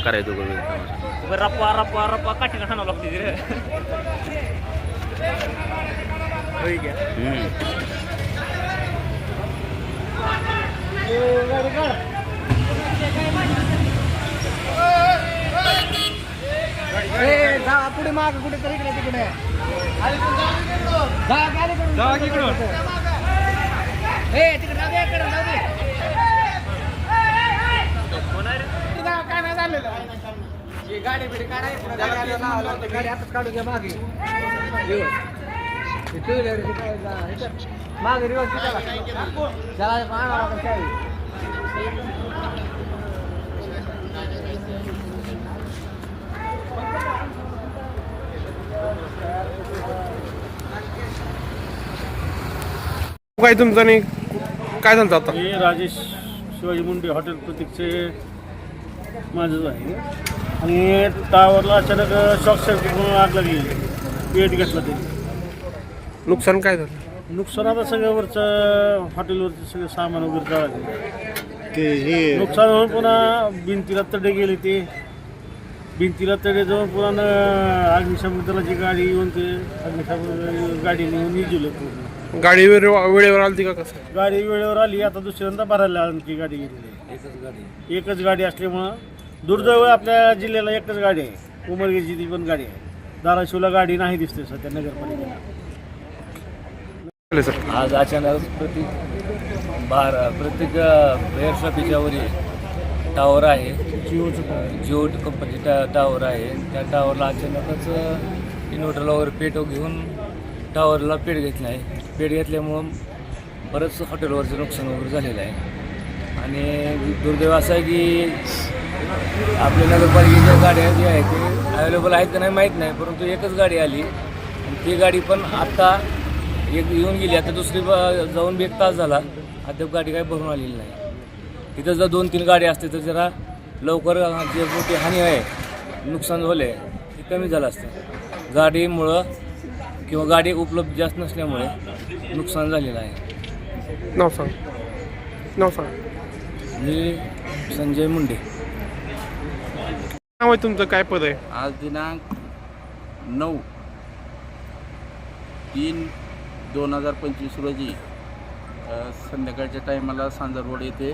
करायचं दोघं मिळून कामाचं? बरं रप्पा रप्पा रप्पा काठीनं हाणावं लागते रे होय घ्या हम्म. पुढे माग कुठे तरी इकडे तिकडे जा, गाडी करून जा इकडून. ए, तिकडे जाऊ दे, इकडे जाऊ दे. कोण आहे रे? तिकडे जा, काय नाही झालेलं. ही गाडी बिडी काढायची. त्या गाडीला लावावं लागतं. गाडी आताच काढून घ्या मागे Reverse. हे two wheeler हे काय जा, ह्याच्यात. मागे रिवर्स त्याला त्याला आणावं लागेल काय तुमचं आणि काय झालं आता? हे राजेश शिवाजी मुंडे हॉटेल प्रतीकचे माझंच आहे. आणि टावरला अचानक शॉक सर्किट म्हणून आग लागली. पेट घेतला ते. नुकसान काय झालं? नुकसान आता सगळं वरचं हॉटेलवरचं सगळं सामान वगैरे जळालं. ते हे नुकसान होऊन पुन्हा भिंतीला तडे गेले ते. भिंतीला तडे जाऊन पुन्हा न- अग्निशामक दलाची गाडी येऊन ते अग्निशामक गाडी नेऊन निजवलं पूर्ण. गाडी वेळेवर वेळेवर आली का कसं? गाडी वेळेवर आली आता दुसऱ्यांदा भरायला आणखी गाडी. गेलेली आहे. गाडी. एकच गाडी असल्यामुळं दुर्दैव आपल्या जिल्ह्याला एकच गाडी आहे. उमरगेची ती पण गाडी आहे. धाराशिवला गाडी नाही दिसते सध्या नगरपालिकेला. आज अचानक प्रत्येक बार प्रत्येक बेअर शॉपीच्या वरील टावर आहे. जिओ कंपनी टा टावर आहे. त्या टावरला अचानकच इन्व्हर्टरला वगैरे पेट घेऊन टावरला पेट घेतला आहे. पेट घेतल्यामुळं बरंच हॉटेलवरचं नुकसान वगैरे झालेलं आहे. आणि दुर्दैव असं आहे की आपल्या नगरपालिकेच्या गाड्या ज्या आहेत ते अवेलेबल आहेत का नाही माहीत नाही परंतु एकच गाडी आली. आणि ती गाडी पण आत्ता एक येऊन गेली आता दुसरी ब- जाऊन बी एक तास झाला अद्याप गाडी काही भरून आलेली नाही. तिथं जर दोन तीन गाडी असते तर जरा लवकर जे मोठी हानी आहे नुकसान झाले ते कमी झालं असतं. गाडीमुळं किंवा गाडी उपलब्ध जास्त नसल्यामुळे नुकसान झालेलं आहे. नाव सांग. नाव सांग. मी संजय मुंडे. नाव आहे तुमचं? काय पद आहे? आज दिनांक नऊ तीन दोन हजार पंचवीस रोजी अ, संध्याकाळच्या टायमाला सांजरवड येथे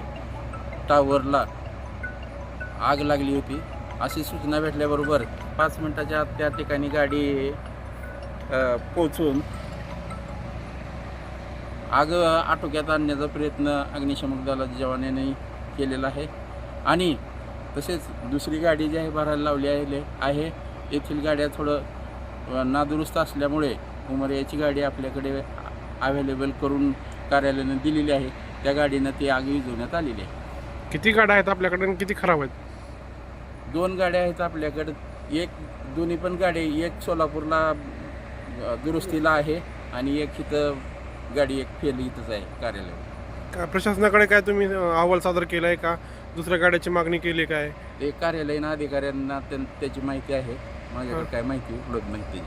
टावरला आग लागली होती. अशी सूचना भेटल्याबरोबर पाच मिनिटाच्या आत त्या ठिकाणी गाडी अ, पोहोचून आग आटोक्यात आणण्याचा प्रयत्न अग्निशमक दलाच्या जवानाने केलेला आहे. आणि तसेच दुसरी गाडी जी आहे भरायला लावली आहे आहे. येथील गाड्या थोडं नादुरुस्त असल्यामुळे उमरियाची गाडी आपल्याकडे अवेलेबल करून कार्यालयानं दिलेली आहे. त्या गाडीनं ती आग विझवण्यात आलेली आहे. किती गाड्या आहेत आपल्याकडे आणि किती खराब आहेत? दोन गाड्या आहेत आपल्याकडे. एक दोन्ही पण गाडी एक सोलापूरला दुरुस्तीला आहे आणि एक इथं गाडी एक फेल इथंच आहे कार्यालयावर. काय प्रशासनाकडे काय तुम्ही अहवाल सादर केला आहे का? दुसऱ्या गाड्याची मागणी केली काय? ते कार्यालयीन अधिकाऱ्यांना त्यां- त्याची माहिती आहे. माझ्याकडे काय माहिती उपलब्ध त्याची